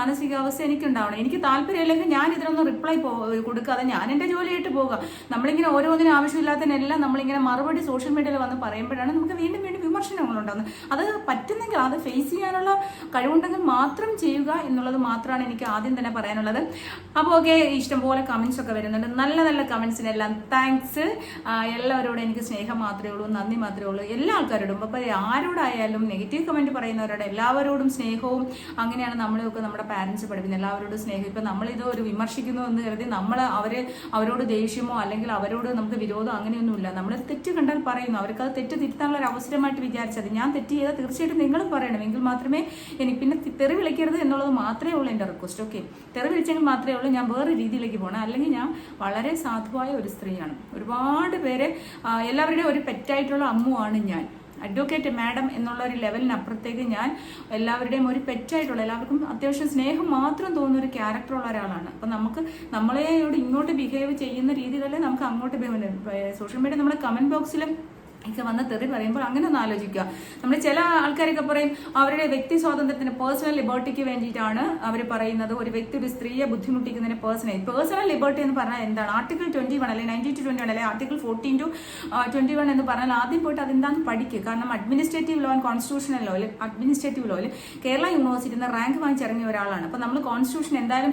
മാനസികാവസ്ഥ എനിക്കുണ്ടാവണം. എനിക്ക് താല്പര്യമില്ലെങ്കിൽ ഞാൻ ഇതിനൊന്നും റിപ്ലൈ കൊടുക്കാതെ ഞാൻ എന്റെ ജോലിയായിട്ട് പോകുക നമ്മളിങ്ങനെ ഓരോന്നിനും ആവശ്യമില്ലാത്തതിനെല്ലാം നമ്മളിങ്ങനെ മറുപടി സോഷ്യൽ മീഡിയയിൽ വന്ന് പറയുമ്പോഴാണ് നമുക്ക് വീണ്ടും വീണ്ടും വിമർശനങ്ങളുണ്ടാകുന്നത് അത് പറ്റുന്നെങ്കിൽ അത് ഫേസ് ചെയ്യാനുള്ള കഴിവുണ്ടെങ്കിൽ മാത്രം ചെയ്യുക എന്നുള്ളത് മാത്രമാണ് എനിക്ക് ആദ്യം തന്നെ പറയാനുള്ളത്. അപ്പോൾ ഓക്കെ ഇഷ്ടംപോലെ കമൻസ് ഒക്കെ വരുന്നുണ്ട്. നല്ല നല്ല കമൻസിനെല്ലാം താങ്ക്സ് എല്ലാവരോടും എനിക്ക് സ്നേഹം മാത്രമേ ഉള്ളൂ നന്ദി മാത്രമേ ഉള്ളൂ. എല്ലാ ആൾക്കാരോടും. അപ്പോൾ ആരോടായാലും നെഗറ്റീവ് കമന്റ് പറയുന്നവരോട് എല്ലാവരോടും സ്നേഹവും അങ്ങനെയാണ് നമ്മളെയൊക്കെ നമ്മുടെ പാരൻസ് പഠിപ്പിക്കുന്നത് എല്ലാവരോടും സ്നേഹം ഇപ്പം നമ്മളിത് ഒരു വിമർശിക്കുന്നു എന്ന് കരുതി നമ്മൾ അവരെ അവരോട് ദേഷ്യമോ അല്ലെങ്കിൽ അവരോട് നമുക്ക് വിരോധം അങ്ങനെയൊന്നുമില്ല. നമ്മൾ തെറ്റ് കണ്ടാൽ പറയുന്നു. അവർക്ക് അത് തെറ്റ് തിരുത്താനുള്ള ഒരു അവസരമായിട്ട് വിചാരിച്ചത് ഞാൻ തെറ്റ് ചെയ്താൽ തീർച്ചയായിട്ടും നിങ്ങൾ പറയണം. എങ്കിൽ മാത്രമേ എനിക്ക് പിന്നെ തെറി വിളിക്കരുത് എന്നുള്ളത് മാത്രമേ ഉള്ളൂ എന്റെ റിക്വസ്റ്റ് ഓക്കെ തെറി വിളിച്ചെങ്കിൽ മാത്രമേ ഉള്ളൂ ഞാൻ വേറെ രീതിയിലേക്ക് പോകണം അല്ലെങ്കിൽ ഞാൻ വളരെ സാധുവായ ഒരു സ്ത്രീയാണ്. ഒരുപാട് പേരെ എല്ലാവരുടെയും ഒരു പെറ്റായിട്ടുള്ള അമ്മുവാണ് ഞാൻ. അഡ്വക്കേറ്റ് മാഡം എന്നുള്ള ഒരു ലെവലിനപ്പുറത്തേക്ക് ഞാൻ എല്ലാവരുടെയും ഒരു പെറ്റായിട്ടുള്ള എല്ലാവർക്കും അത്യാവശ്യം സ്നേഹം മാത്രം തോന്നുന്ന ഒരു ക്യാരക്ടറുള്ള ഒരാളാണ്. അപ്പം നമുക്ക് നമ്മളെയോട് ഇങ്ങോട്ട് ബിഹേവ് ചെയ്യുന്ന രീതിയിലല്ലേ നമുക്ക് അങ്ങോട്ട് ബിഹേവ് സോഷ്യൽ മീഡിയ നമ്മുടെ കമന്റ് ബോക്സിൽ ഒക്കെ വന്ന് തെറി പറയുമ്പോൾ അങ്ങനെ ഒന്ന് ആലോചിക്കുക. നമ്മൾ ചില ആൾക്കാരൊക്കെ പറയും അവരുടെ വ്യക്തി സ്വാതന്ത്ര്യത്തിന് പേഴ്സണൽ ലിബർട്ടിക്ക് വേണ്ടിയിട്ടാണ് അവർ പറയുന്നത്. ഒരു വ്യക്തി ഒരു സ്ത്രീയെ ബുദ്ധിമുട്ടിക്കുന്നതിന് പേഴ്സണൽ പേഴ്സണൽ ലിബർട്ടി എന്ന് പറഞ്ഞാൽ എന്താണ്? ആർട്ടിക്കിൾ ട്വന്റി വൺ അല്ലെങ്കിൽ നയന്റി ടു ട്വന്റി വൺ അല്ലെങ്കിൽ article fourteen two twenty one എന്ന് പറഞ്ഞാൽ ആദ്യം പോയിട്ട് അതെന്താണെന്ന് പഠിക്കുക. കാരണം അഡ്മിനിസ്ട്രേറ്റീവ് ലോ ആൻഡ് കോൺസ്റ്റിറ്റ്യൂഷണൽ ലോയിൽ അഡ്മിനിസ്ട്രേറ്റീവ് ലോയിൽ കേരള യൂണിവേഴ്സിറ്റിയിൽ നിന്ന് റാങ്ക് വാങ്ങിച്ചിറങ്ങിയ ഒരാളാണ്. അപ്പോൾ നമ്മൾ കോൺസ്റ്റിറ്റ്യൂഷൻ എന്തായാലും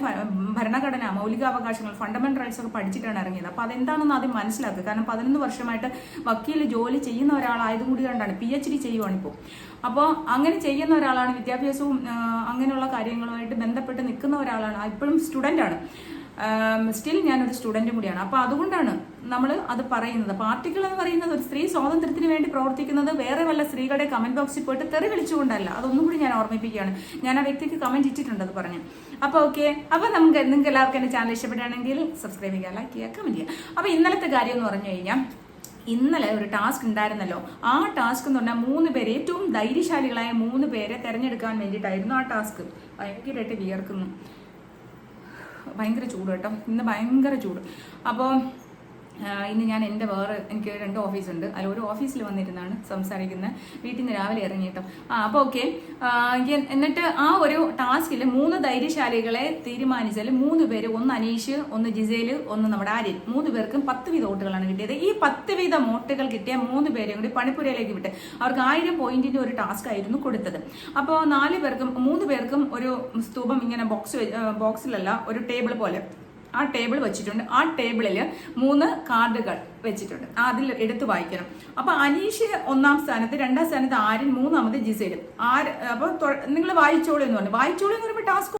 ഭരണഘടന മൗലികാവകാശങ്ങൾ ഫണ്ടമെന്റൽ റൈറ്റ്സ് ഒക്കെ പഠിച്ചിട്ടാണ് ഇറങ്ങിയത്. അപ്പോൾ അതെന്താണെന്ന് ആദ്യം മനസ്സിലാക്കുക. കാരണം പതിനൊന്ന് വർഷമായിട്ട് വക്കീൽ ജോലി ചെയ്യുന്ന ഒരാളായതും കൂടി കണ്ടാണ്. പി എച്ച് ഡി ചെയ്യുവാണിപ്പോൾ അപ്പോൾ അങ്ങനെ ചെയ്യുന്ന ഒരാളാണ് വിദ്യാഭ്യാസവും അങ്ങനെയുള്ള കാര്യങ്ങളുമായിട്ട് ബന്ധപ്പെട്ട് നിൽക്കുന്ന ഒരാളാണ്. ഇപ്പോഴും സ്റ്റുഡന്റ് ആണ്. സ്റ്റിൽ ഞാനൊരു സ്റ്റുഡന്റും കൂടിയാണ്. അപ്പോൾ അതുകൊണ്ടാണ് നമ്മൾ അത് പറയുന്നത്. പാർട്ടികൾ എന്ന് പറയുന്നത് ഒരു സ്ത്രീ സ്വാതന്ത്ര്യത്തിന് വേണ്ടി പ്രവർത്തിക്കുന്നത് വേറെ വല്ല സ്ത്രീകളുടെ കമന്റ് ബോക്സിൽ പോയിട്ട് തെറി വിളിച്ചുകൊണ്ടല്ല. അതൊന്നും കൂടി ഞാൻ ഓർമ്മിപ്പിക്കുകയാണ്. ഞാൻ ആ വ്യക്തിക്ക് കമന്റ് ഇട്ടിട്ടുണ്ട് അത് പറഞ്ഞു. അപ്പോൾ ഓക്കെ അപ്പോൾ നമുക്ക് നിങ്ങൾക്ക് എല്ലാവർക്കും എന്റെ ചാനൽ ഇഷ്ടപ്പെടുകയാണെങ്കിൽ സബ്സ്ക്രൈബ് ചെയ്യുക ലൈക്ക് ചെയ്യുക കമന്റ് ചെയ്യുക. അപ്പോൾ ഇന്നലത്തെ കാര്യം എന്ന് പറഞ്ഞു കഴിഞ്ഞാൽ ഇന്നലെ ഒരു ടാസ്ക് ഉണ്ടായിരുന്നല്ലോ. ആ ടാസ്ക് എന്ന് പറഞ്ഞാൽ മൂന്ന് പേര് ഏറ്റവും ധൈര്യശാലികളായ മൂന്ന് പേരെ തിരഞ്ഞെടുക്കാൻ വേണ്ടിയിട്ടായിരുന്നു ആ ടാസ്ക്. ഭയങ്കരമായിട്ട് വിയർക്കുന്നു. ഭയങ്കര ചൂട് കേട്ടോ. ഇന്ന് ഭയങ്കര ചൂട്. അപ്പോൾ ഇന്ന് ഞാൻ എന്റെ വേറെ എനിക്ക് രണ്ട് ഓഫീസുണ്ട്. അല്ല ഒരു ഓഫീസിൽ വന്നിരുന്നാണ് സംസാരിക്കുന്നത്. വീട്ടിൽ നിന്ന് രാവിലെ ഇറങ്ങി ആ അപ്പോൾ ഓക്കെ. എന്നിട്ട് ആ ഒരു ടാസ്കിൽ മൂന്ന് ധൈര്യശാലികളെ തീരുമാനിച്ചാൽ മൂന്ന് പേര് ഒന്ന് അനീഷ് ഒന്ന് ജിസേൽ ഒന്ന് നമ്മുടെ ആര്യൻ. മൂന്ന് പേർക്കും പത്ത് വീത വോട്ടുകളാണ് കിട്ടിയത്. ഈ പത്ത് വീതം വോട്ടുകൾ കിട്ടിയ മൂന്ന് പേരെയും കൂടി പണിപ്പുരയിലേക്ക് വിട്ട് അവർക്ക് ആയിരം പോയിന്റിന്റെ ഒരു ടാസ്ക് ആയിരുന്നു കൊടുത്തത്. അപ്പോൾ നാല് പേർക്കും മൂന്ന് പേർക്കും ഒരു സ്തൂപം ഇങ്ങനെ ബോക്സ് ബോക്സിലല്ല ഒരു ടേബിൾ പോലെ ആ ടേബിൾ വെച്ചിട്ടുണ്ട്. ആ ടേബിളിൽ മൂന്ന് കാർഡുകൾ വെച്ചിട്ടുണ്ട്. അതിൽ എടുത്ത് വായിക്കണം. അപ്പൊ അനീഷ് ഒന്നാം സ്ഥാനത്ത് രണ്ടാം സ്ഥാനത്ത് ആര്യൻ മൂന്നാമത് ജിസേലും. ആര് അപ്പൊ നിങ്ങൾ വായിച്ചോളൂ എന്ന് പറഞ്ഞു. വായിച്ചോളൂ എന്ന് പറയുമ്പോൾ ടാസ്ക്